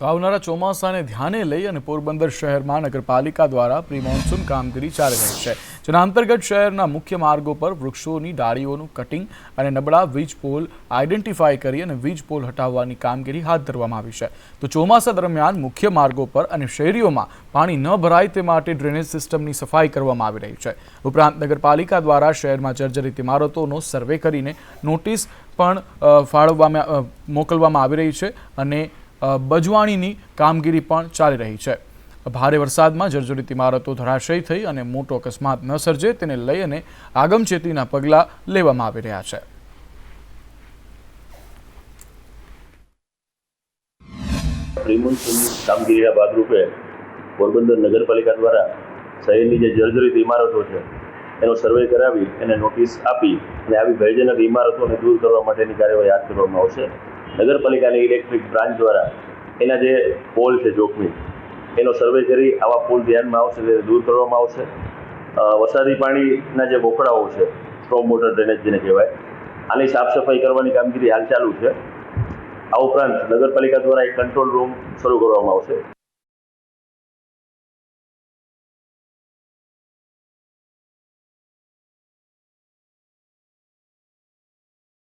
તો આવનારા ચોમાસાને ધ્યાને લઈ અને પોરબંદર શહેરમાં નગરપાલિકા દ્વારા પ્રી મોન્સૂન કામગીરી ચાલી રહી છે. જેના અંતર્ગત શહેરના મુખ્ય માર્ગો પર વૃક્ષોની ડાળીઓનું કટિંગ અને નબળા વીજ પોલ આઈડેન્ટિફાય કરી અને વીજ પોલ હટાવવાની કામગીરી હાથ ધરવામાં આવી છે. તો ચોમાસા દરમિયાન મુખ્ય માર્ગો પર અને શેરીઓમાં પાણી ન ભરાય તે માટે ડ્રેનેજ સિસ્ટમની સફાઈ કરવામાં આવી રહી છે. ઉપરાંત નગરપાલિકા દ્વારા શહેરમાં જર્જરિત ઇમારતોનો સર્વે કરીને નોટિસ પણ ફાળવવામાં મોકલવામાં આવી રહી છે અને બજવાણીની કામગીરી પણ ચાલી રહી છે. ભારે વરસાદમાં જર્જરિત ઇમારતો ધરાશયી થઈ અને મોટો અકસ્માત ન સર્જે તેને લઈ અને આગમચેતીના પગલાં લેવામાં આવી રહ્યા છે. કામગીરીના ભાગરૂપે પોરબંદર નગરપાલિકા દ્વારા શહેરની જે જર્જરિત ઇમારતો છે, એનો સર્વે કરાવી એને નોટિસ આપી અને આવી ભયજનક ઇમારતોને દૂર કરવા માટેની કાર્યવાહી હાથ ધરવામાં આવશે. નગરપાલિકાની ઇલેક્ટ્રિક બ્રાન્ચ દ્વારા એના જે પોલ છે જોખમી, એનો સર્વે કરી આવા પોલ ધ્યાનમાં આવશે તેને દૂર કરવામાં આવશે. વરસાદી પાણીના જે બોખડાઓ છે સ્ટ્રોમ વોટર ડ્રેનેજ જેને કહેવાય, આની સાફ સફાઈ કરવાની કામગીરી હાલ ચાલુ છે. આ ઉપરાંત નગરપાલિકા દ્વારા એક કંટ્રોલ રૂમ શરૂ કરવામાં આવશે.